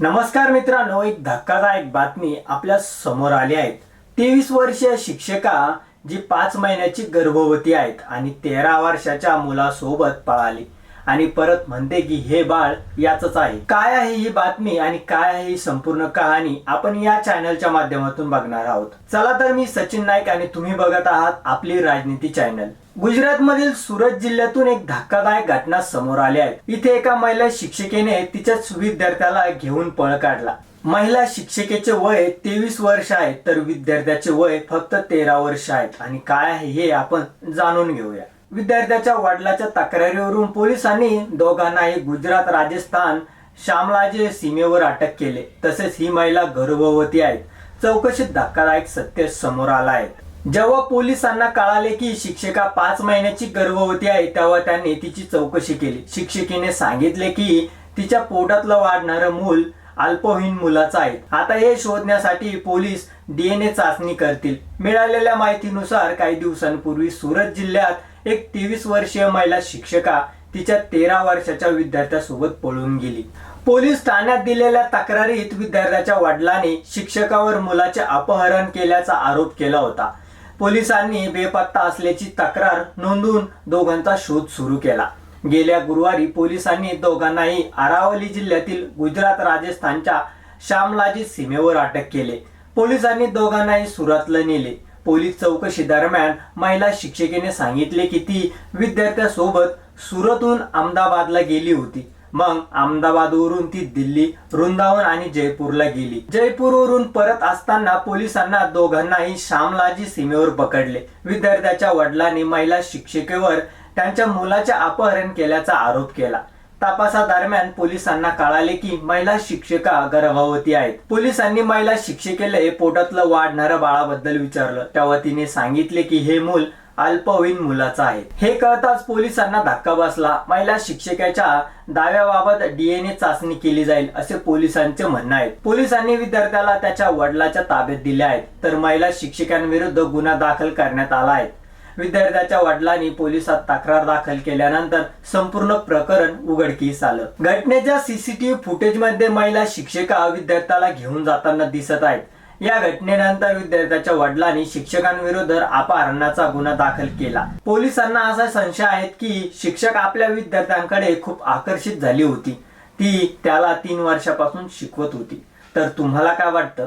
नमस्कार मित्रांनो एक धक्कादायक बातमी आपल्यासमोर आली आहे. तेवीस वर्षीय शिक्षका जी पाच महिन्याची गर्भवती आहेत आणि तेरा वर्षाच्या मुलासोबत पळाली. आणि परत म्हणते की हे बाळ याच आहे. काय आहे ही बातमी आणि काय आहे ही संपूर्ण कहाणी आपण या चॅनलच्या माध्यमातून बघणार आहोत. चला तर मी सचिन नाईक आणि तुम्ही बघत आहात आपली राजनीती चॅनल. गुजरात मधील सुरत जिल्ह्यातून एक धक्कादायक घटना समोर आली आहे. इथे एका महिला शिक्षिकेने तिच्याच विद्यार्थ्याला घेऊन पळ काढला. महिला शिक्षिकेचे वय तेवीस वर्ष आहे तर विद्यार्थ्याचे वय फक्त तेरा वर्ष आहेत. आणि काय आहे हे आपण जाणून घेऊया. विद्यार्थ्याच्या वडिलाच्या तक्रारीवरून पोलिसांनी दोघांनाही गुजरात राजस्थान शामलाजे सीमेवर अटक केले. तसेच ही महिला गर्भवती आहेत. चौकशीत धक्कादायक सत्य समोर आला आहे. जेव्हा पोलिसांना कळाले की शिक्षिका पाच महिन्याची गर्भवती आहे तेव्हा त्यांनी तिची चौकशी केली. शिक्षिकेने सांगितले की तिच्या पोटातलं वाढणारं मूल अल्पवयीन मुलाचं आहे. आता हे शोधण्यासाठी पोलीस डीएनए चाचणी करतील. मिळालेल्या माहितीनुसार काही दिवसांपूर्वी सुरत जिल्ह्यात एक तेवीस वर्षीय महिला शिक्षका तिच्या तेरा वर्षाच्या विद्यार्थ्यासोबत पळून गेली. पोलीस ठाण्यात दिलेल्या तक्रारीत विद्यार्थ्याच्या वडिलांनी शिक्षकावर मुलाचे अपहरण केल्याचा आरोप केला होता. पोलिसांनी बेपत्ता असल्याची तक्रार नोंदवून दोघांचा शोध सुरू केला. गेल्या गुरुवारी पोलिसांनी दोघांनाही अरावली जिल्ह्यातील गुजरात राजस्थानच्या शामलाजी सीमेवर अटक केले. पोलिसांनी दोघांनाही सुरतला नेले. पोलीस चौकशी दरम्यान महिला शिक्षिकेने सांगितले की ती विद्यार्थ्यासोबत सुरतहून अहमदाबादला गेली होती. मग अहमदाबादवरून ती दिल्ली वृंदावन आणि जयपूरला गेली. जयपूरवरून परत असताना पोलिसांना दोघांनाही श्यामलाजी सीमेवर पकडले. विद्यार्थ्याच्या वडिलांनी महिला शिक्षिकेवर त्यांच्या मुलाचे अपहरण केल्याचा आरोप केला. तपासादरम्यान पोलिसांना कळाले की महिला शिक्षिका गर्भवती आहेत. पोलिसांनी महिला शिक्षिकेला पोटातलं वाढणाऱ्या बाळाबद्दल विचारलं. तेव्हा तिने सांगितले की हे मूल अल्पवयीन मुलाचं आहे. हे कळताच पोलिसांना धक्का बसला. महिला शिक्षकाच्या दाव्याबाबत डीएनए चाचणी केली जाईल असे पोलिसांचे म्हणणं आहे. पोलिसांनी विद्यार्थ्याला त्याच्या वडिलाच्या ताब्यात दिले आहेत. तर महिला शिक्षकांविरुद्ध गुन्हा दाखल करण्यात आला आहे. विद्यार्थ्याच्या वडिलांनी पोलिसात तक्रार दाखल केल्यानंतर संपूर्ण प्रकरण उघडकीस आलं. घटनेच्या सीसीटीव्ही फुटेजमध्ये महिला शिक्षिका विद्यार्थ्याला घेऊन जाताना दिसत आहेत. या घटनेनंतर विद्यार्थ्याच्या वडिलांनी शिक्षकांविरुद्ध अपहरणाचा गुन्हा दाखल केला. पोलिसांना असा संशय आहे की शिक्षक आपल्या विद्यार्थ्यांकडे खूप आकर्षित झाली होती. ती त्याला तीन वर्षापासून शिकवत होती. तर तुम्हाला काय वाटतं?